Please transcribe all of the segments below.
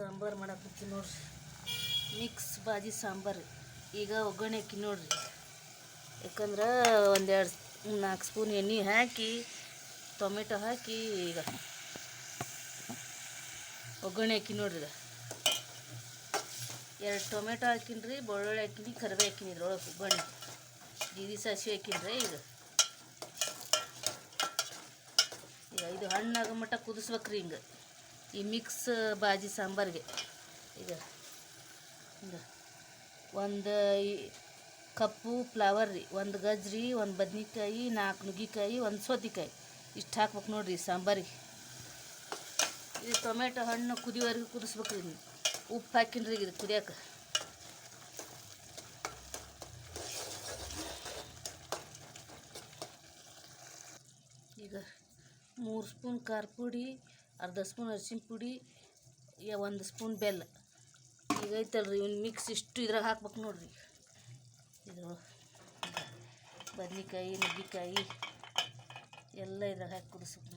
ಸಾಂಬಾರು ಮಾಡಕ್ಕೆ ನೋಡ್ರಿ. ಮಿಕ್ಸ್ ಬಾಜಿ ಸಾಂಬಾರು. ಈಗ ಒಗ್ಗರಣೆ ಹಾಕಿ ನೋಡ್ರಿ. ಯಾಕಂದ್ರೆ ಒಂದೆರಡು, ನಾಲ್ಕು ಸ್ಪೂನ್ ಎಣ್ಣೆ ಹಾಕಿ, ಟೊಮೆಟೊ ಹಾಕಿ ಈಗ ಒಗ್ಗರಣೆ ಹಾಕಿ ನೋಡ್ರಿ ಎರಡು ಟೊಮೆಟೊ ಹಾಕಿನ್ರಿ, ಬೆಳ್ಳುಳ್ಳಿ ಹಾಕಿನಿ ಕರಿಬೇ ಹಾಕಿನಿ ಇದ್ರೊಳಗೆ ಒಗ್ಗರಣೆ. ಜೀರಿ ಸಾಸಿವೆ ಹಾಕಿನ್ರಿ ಈಗ. ಈಗ ಇದು ಹಣ್ಣಾಗ ಮಟ್ಟ ಕುದಿಸ್ಬೇಕ್ರಿ ಹಿಂಗೆ. ಈ ಮಿಕ್ಸ್ ಬಾಜಿ ಸಾಂಬಾರಿಗೆ. ಈಗ ಒಂದು ಕಪ್ಪು ಫ್ಲವರ್ ರೀ, ಒಂದು ಗಜ್ರಿ ಒಂದು ಬದ್ನಿಕಾಯಿ ನಾಲ್ಕು ನುಗ್ಗಿಕಾಯಿ, ಒಂದು ಸೌತೆಕಾಯಿ. ಇಷ್ಟು ಹಾಕ್ಬೇಕು ನೋಡಿರಿ ಸಾಂಬಾರಿಗೆ. ಇದು ಟೊಮೆಟೊ ಹಣ್ಣು ಕುದಿಯೋವರೆಗೂ ಕುದಿಸ್ಬೇಕು ರೀ ಉಪ್ಪು ಹಾಕಿನ್ರಿ ಇದು ಕುದಿಯೋಕೆ. ಈಗ ಮೂರು ಸ್ಪೂನ್ ಖಾರ ಪುಡಿ ಅರ್ಧ ಸ್ಪೂನ್ ಅರಿಶಿನ ಪುಡಿ ಒಂದು ಸ್ಪೂನ್ ಬೆಲ್ಲ. ಈಗ ಐತಲ್ರಿ, ಇವ್ನ ಮಿಕ್ಸ್ ಇಷ್ಟು ಇದ್ರಾಗ ಹಾಕ್ಬೇಕು ನೋಡ್ರಿ. ಇದು ಬದ್ನಿಕಾಯಿ, ನುಗ್ಗಿಕಾಯಿ ಎಲ್ಲ ಇದ್ರಾಗ ಹಾಕಿ ಕುಡಿಸ್ಬೇಕು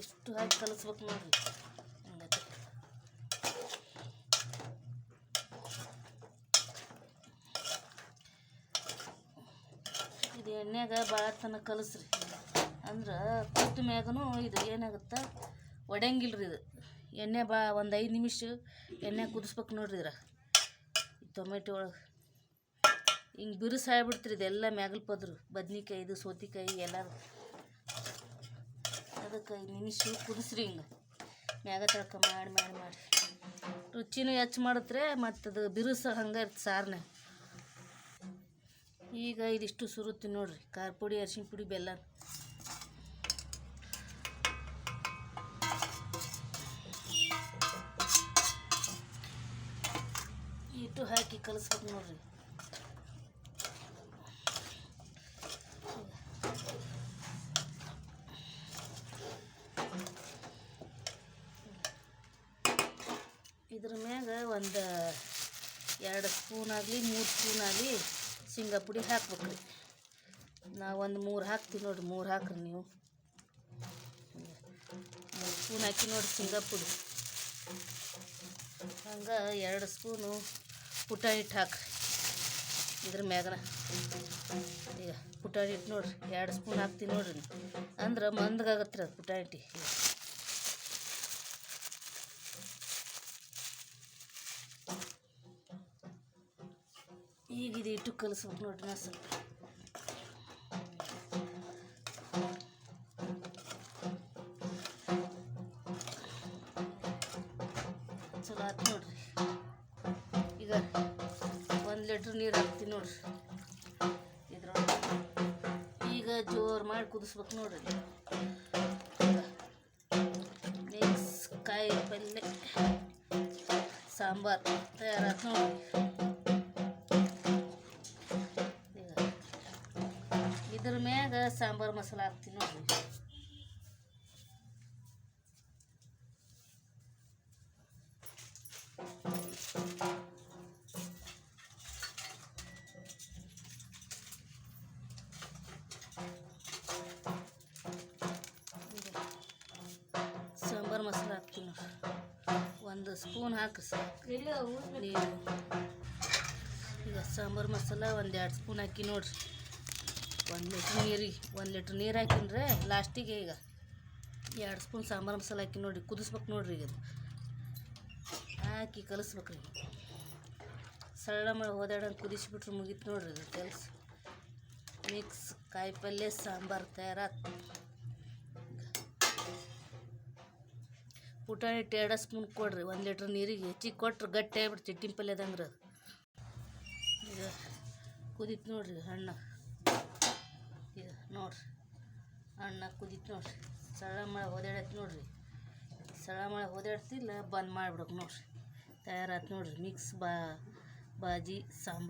ಇಷ್ಟು ಹಾಕಿ ಕಲಿಸ್ಬೇಕು ನೋಡ್ರಿ ಹಂಗೈತೆ ಇದು ಎಣ್ಣೆಗ ಭಾಳ ತನಕ ಕಲಸ್ರಿ. ಅಂದ್ರೆ ಕುಟ್ಟ ಮ್ಯಾಗನು ಇದು ಏನಾಗುತ್ತೆ? ಒಡೆಯಂಗಿಲ್ಲ ಇದು. ಎಣ್ಣೆ ಬಾ, ಒಂದು ಐದು ನಿಮಿಷ ಎಣ್ಣೆ ಕುದಿಸ್ಬೇಕು ನೋಡ್ರಿ ಇದ್ರ ಟೊಮೆಟೊ ಒಳಗೆ. ಹಿಂಗೆ ಬಿರುಸು ಆಗ್ಬಿಡ್ತ್ರಿ ಇದೆಲ್ಲ ಮ್ಯಾಗಲ್ ಪದ್ರು. ಬದ್ನಿಕಾಯಿ, ಇದು ಸೌತಿಕಾಯಿ ಎಲ್ಲ ಅದಕ್ಕೆ ಐದು ನಿಮಿಷ ಕುದಿಸ್ರಿ ಹಿಂಗೆ. ಮ್ಯಾಗ ತಳ್ಕ ಮಾಡಿ ಮಾಡಿ ಮಾಡಿ. ರುಚಿನೂ ಹೆಚ್ಚು ಮಾಡಿದ್ರೆ ಮತ್ತು ಅದು ಬಿರುಸು ಹಂಗೆ ಇರ್ತದೆ ಸಾರನ್ನ ಈಗ ಇದಿಷ್ಟು ಸುರುತ್ತಿ ನೋಡ್ರಿ. ಖಾರ ಪುಡಿ ಅರಿಶಿನ ಪುಡಿ, ಬೆಲ್ಲ. ಇಟ್ಟು ಹಾಕಿ ಕಲಿಸ್ಬೇಕು ನೋಡ್ರಿ. ಇದ್ರ ಮ್ಯಾಗ ಒಂದು ಎರಡು ಸ್ಪೂನ್ ಆಗಲಿ, ಮೂರು ಸ್ಪೂನ್ ಆಗಲಿ ಶೇಂಗಾ ಪುಡಿ ಹಾಕ್ಬೇಕು. ರೀ ನಾವು ಒಂದು ಮೂರು ಹಾಕ್ತೀವಿ ನೋಡ್ರಿ, ಮೂರು ಹಾಕ್ರಿ ನೀವು. ಮೂರು ಸ್ಪೂನ್ ಹಾಕಿ ನೋಡ್ರಿ ಶೇಂಗಾ ಪುಡಿ. ಹಂಗೆ ಎರಡು ಸ್ಪೂನು ಪುಟಾಣಿ ಹಿಟ್ಟು ಹಾಕ್ರಿ. ಇದ್ರ ಮ್ಯಾಗನ. ಈಗ ಪುಟಾಣಿ ಹಿಟ್ಟು ನೋಡ್ರಿ, ಎರಡು ಸ್ಪೂನ್ ಹಾಕ್ತೀವಿ ನೋಡ್ರಿ ಅಂದ್ರೆ ಮಂದಗಾಗತ್ತೆ ರೀ ಅದು ಪುಟಾಣಿ ಹಿಟ್ಟು. ಈಗ ಇದು ಇಟ್ಟು ಕಲಿಸ್ಬೇಕು ನೋಡ್ರಿ ಸ್ವಲ್ಪ. ಚಲೋ ಆಯ್ತು ನೋಡ್ರಿ. ಈಗ ಒಂದು ಲೀಟ್ರ್ ನೀರು ಹಾಕ್ತೀನಿ ನೋಡ್ರಿ. ಇದ್ರೊಳಗೆ. ಈಗ ಜೋರು ಮಾಡಿ ಕುದಿಸ್ಬೇಕು ನೋಡ್ರಿ. ನೆಕ್ಸ್ಟ್ ಕಾಯಿ ಪಲ್ಯ ಸಾಂಬಾರು ತಯಾರಾಯ್ತು ನೋಡ್ರಿ. ಸಾಂಬಾರು ಮಸಾಲ ಹಾಕ್ತೀನಿ ನೋಡ್ರಿ ಸಾಂಬಾರು ಮಸಾಲ ಹಾಕ್ತೀನಿ ನೋಡ್ರಿ ಒಂದು ಸ್ಪೂನ್ ಹಾಕ್ರಿ ಸಾಕು ನೀರು ಈಗ ಸಾಂಬಾರು ಮಸಾಲ ಒಂದು ಎರಡು ಸ್ಪೂನ್ ಹಾಕಿ ನೋಡ್ರಿ ಒಂದು ಲೀಟ್ರ್ ನೀರಿಗೆ, ಒಂದು ಲೀಟ್ರ್ ನೀರು ಹಾಕಿನ್ರೆ ಲಾಸ್ಟಿಗೆ ಈಗ ಎರಡು ಸ್ಪೂನ್ ಸಾಂಬಾರು ಮಸಾಲೆ ಹಾಕಿ ನೋಡಿರಿ ಕುದಿಸ್ಬೇಕು ನೋಡ್ರಿ ಈಗ ಹಾಕಿ ಕಲಿಸ್ಬೇಕ್ರಿ. ಸರಳ ಮಾಡಿ ಓದಾಡಂಗೆ ಕುದಿಸ್ಬಿಟ್ರೆ ಮುಗೀತು ನೋಡ್ರಿ ಇದು ಕೆಲಸ. ಮಿಕ್ಸ್ ಕಾಯಿ ಪಲ್ಯ, ಸಾಂಬಾರು ತಯಾರಾತು ಪುಟಾಣಿ ಎರಡು ಸ್ಪೂನ್ ಕೊಡ್ರಿ, ಒಂದು ಲೀಟ್ರ್ ನೀರಿಗೆ. ಹೆಚ್ಚಿಗೆ ಕೊಟ್ರೆ ಗಟ್ಟಿ ಆಗ್ಬಿಡ್ತು ಚಿಟ್ಟಿನ ಪಲ್ಯದಂಗ್ರೆ. ಈಗ ಕುದೀತು ನೋಡ್ರಿ ಹಣ್ಣು. ನೋಡ್ರಿ. ಅಣ್ಣ ಕುದೀತು ನೋಡ್ರಿ. ಸಳ ಮಳೆ ಹೋದಾಡೈತೆ ನೋಡ್ರಿ. ಸಳ ಮಳೆ ಓದಾಡ್ತಿಲ್ಲ ಬಂದ್ ಮಾಡಿಬಿಡೋಕೆ ನೋಡ್ರಿ. ತಯಾರಾಯ್ತು ನೋಡ್ರಿ. ಮಿಕ್ಸ್ ಬಾ, ಬಾಜಿ, ಸಾಂಬಾರು.